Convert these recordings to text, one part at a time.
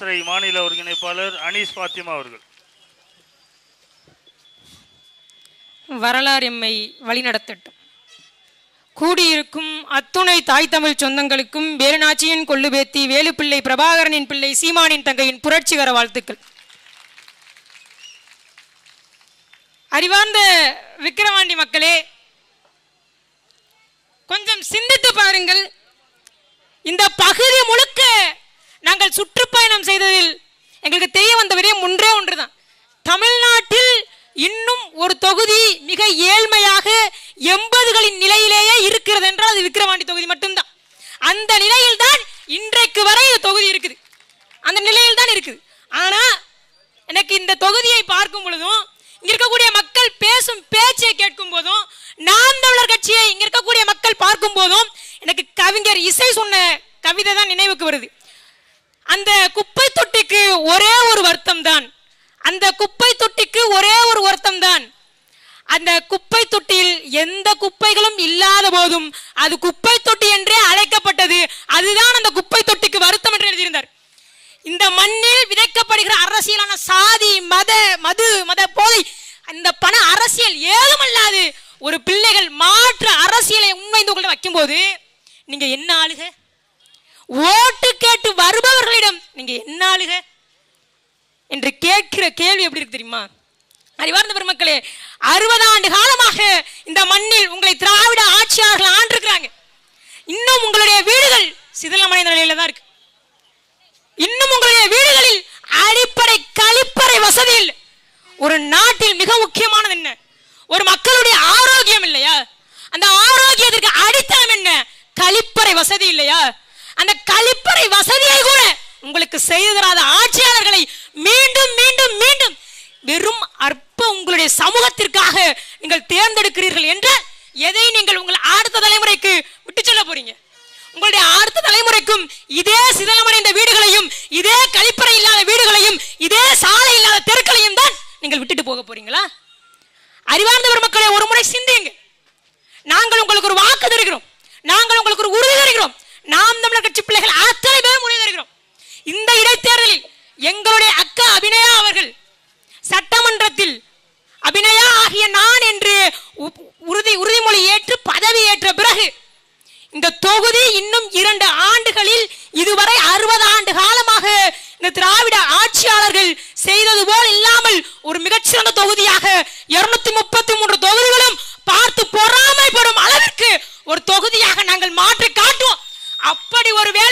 பாசறை மாநில ஒருங்கிணைப்பாளர் அனீஸ் பாத்திமா அவர்கள். வரலாறு எம்மை வழிநடத்தட்டும். கூடியிருக்கும் அத்துணை தாய் தமிழ் சொந்தங்களுக்கும் வேலுநாச்சியின் கொள்ளுபேத்தி வேலுப்பிள்ளை பிரபாகரனின் பிள்ளை சீமானின் தங்கையின் புரட்சிகர வாழ்த்துக்கள். அறிவார்ந்த விக்கிரவாண்டி மக்களே கொஞ்சம் சிந்தித்து பாருங்கள். இந்த பகுதி முழுக்க நாங்கள் சுற்றுப்பயணம் செய்ததில் எங்களுக்கு தெரிய வந்த விடயம் ஒன்றே ஒன்றுதான். தமிழ்நாட்டில் இன்னும் ஒரு தொகுதி மிக ஏழ்மையாக எண்பதுகளின் நிலையிலேயே இருக்கிறது என்றால் அது விக்கிரவாண்டி தொகுதி மட்டும்தான். அந்த நிலையில் தான் இன்றைக்கு வரை இந்த தொகுதி இருக்குது. அந்த நிலையில் தான் இருக்குது. ஆனா எனக்கு இந்த தொகுதியை பார்க்கும் பொழுதும் இங்க இருக்கக்கூடிய மக்கள் பேசும் பேச்சை கேட்கும் போதும் நாம் தமிழர் கட்சியை இங்க இருக்கக்கூடிய மக்கள் பார்க்கும் போதும் எனக்கு கவிஞர் இசை சொன்ன கவிதை தான் நினைவுக்கு வருது. அந்த குப்பை தொட்டிக்கு ஒரே ஒரு வருத்தம் தான் அந்த குப்பை தொட்டிக்கு ஒரே ஒரு வருத்தம் தான் அந்த குப்பை தொட்டியில் எந்த குப்பைகளும் இல்லாத போதும் அது குப்பை தொட்டி என்றே அழைக்கப்பட்டது. அதுதான் அந்த குப்பை தொட்டிக்கு வருத்தம் என்று எழுதியிருந்தார். இந்த மண்ணில் விதைக்கப்படுகிற அரசியலான சாதி மத மது மத போதை அந்த பண அரசியல் ஏதுமல்லாது ஒரு பிள்ளைகள் மாற்று அரசியலை உண்மைந்து கொண்டு வைக்கும்போது நீங்க என்ன ஆளுக? ஓட்டு கேட்டு வருபவர்களிடம் நீங்க என்ன ஆளுக? என்று கேட்கிற கேள்வி எப்படி இருக்கு தெரியுமா? அறிவார்ந்த பெருமக்களே அறுபது ஆண்டு காலமாக இந்த மண்ணில் உங்களை திராவிட ஆட்சியாளர்கள் ஆண்டிருக்கிறாங்க. இன்னும் உங்களுடைய வீடுகள் சிதிலமடைந்த நிலையில தான் இருக்கு. இன்னும் உங்களுடைய வீடுகளில் அடிப்படை கழிப்பறை வசதி இல்லை. ஒரு நாட்டில் மிக முக்கியமானது என்ன? ஒரு மக்களுடைய ஆரோக்கியம் இல்லையா? அந்த ஆரோக்கியத்திற்கு அடித்தளம் என்ன? கழிப்பறை வசதி இல்லையா? அந்த கழிப்பறை வசதியை கூட உங்களுக்கு செய்து தராத ஆட்சியாளர்களை மீண்டும் மீண்டும் மீண்டும் வெறும் அற்ப உங்களுடைய சமூகத்திற்காக நீங்கள் தேர்ந்தெடுக்கிறீர்கள் என்றால் எதை நீங்கள் உங்கள் அடுத்த தலைமுறைக்கு விட்டு சொல்ல போறீங்க? உங்களுடைய அடுத்த தலைமுறைக்கும் இதே சிதலமடைந்த வீடுகளையும் இதே கழிப்பறை இல்லாத வீடுகளையும் இதே சாலை இல்லாத தெருக்களையும் தான் நீங்கள் விட்டுட்டு போக போறீங்களா? அறிவார்ந்த பெருமக்களை ஒரு முறை சிந்தியுங்க நாங்கள் உங்களுக்கு ஒரு வாக்கு தருகிறோம். நாங்கள் உங்களுக்கு ஒரு உறுதி தருகிறோம். நாம் தமிழர் கட்சி பிள்ளைகள் அத்தனை பேர் உறுதி இந்த இடைத்தேர்தலில் எங்களுடைய அக்கா அபிநயா அவர்கள் சட்டமன்றத்தில் அபிநயா ஆகிய நான் என்று உறுதி உறுதிமொழி ஏற்று பதவி ஏற்ற பிறகு இந்த தொகுதி இன்னும் இரண்டு ஆண்டுகளில் இதுவரை அறுபது ஆண்டு காலமாக இந்த திராவிட ஆட்சியாளர்கள் செய்தது போல் இல்லாமல் ஒரு மிகச்சிறந்த தொகுதியாக இருநூத்தி முப்பத்தி மூன்று தொகுதிகளும் பார்த்து பொறாமைப்படும் அளவிற்கு ஒரு தொகுதியாக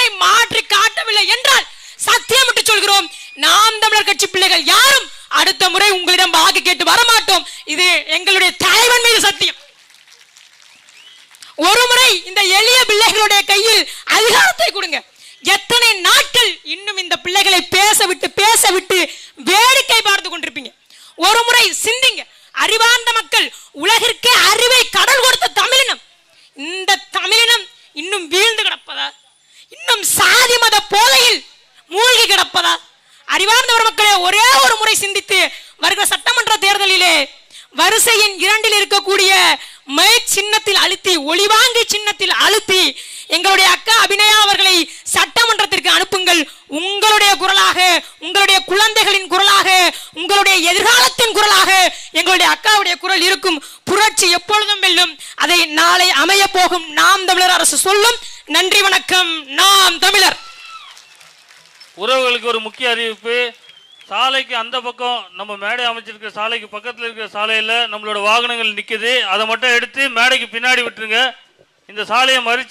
அப்படி மாற்றி காட்டவில்லை என்றால் சத்தியமிட்டு சொல்கிறோம். நாம் தமிழர் கட்சி பிள்ளைகள் யாரும் அடுத்த முறை உங்களிடம் வாக்கு கேட்டு வரமாட்டோம். இது எங்களுடைய தலைவன் மீது சத்தியம். ஒரு முறை இந்த எளிய பிள்ளைகளுடைய கையில் அதிகாரத்தை கொடுங்க. எத்தனை நாட்கள் இன்னும் இந்த பிள்ளைகளை பேச விட்டு பேச விட்டு வேடிக்கை பார்த்து கொண்டிருப்பீங்க. ஒரு முறை சிந்திங்க. அறிவார்ந்த மக்கள் உலகிற்கே அறி அறிவார்ந்த மக்களே ஒரே ஒரு முறை சிந்தித்து வருகிற சட்டமன்ற தேர்தலிலே வரிசையின் இரண்டில் இருக்கக்கூடிய மை சின்னத்தில் அழுத்தி ஒளிவாங்கி சின்னத்தில் அழுத்தி எங்களுடைய அக்கா அபிநயா அவர்களை சட்டமன்றத்திற்கு அனுப்புங்கள். உங்களுடைய குரலாக உங்களுடைய குழந்தைகளின் குரலாக உங்களுடைய எதிர்காலத்தின் குரலாக எங்களுடைய அக்காவுடைய குரல் இருக்கும். புரட்சி எப்பொழுதும் வெல்லும். அதை நாளை அமைய போகும் நாம் தமிழர் அரசு சொல்லும். நன்றி வணக்கம். நாம் தமிழர். உறவுகளுக்கு ஒரு முக்கிய அறிவிப்பு. சாலைக்கு அந்த பக்கம் நம்ம மேடை அமைச்சிருக்கிற சாலைக்கு பக்கத்தில் இருக்கிற சாலையில் நம்மளோட வாகனங்கள் நிற்குது அதை மட்டும் எடுத்து மேடைக்கு பின்னாடி விட்டுருங்க. இந்த சாலையை மறித்து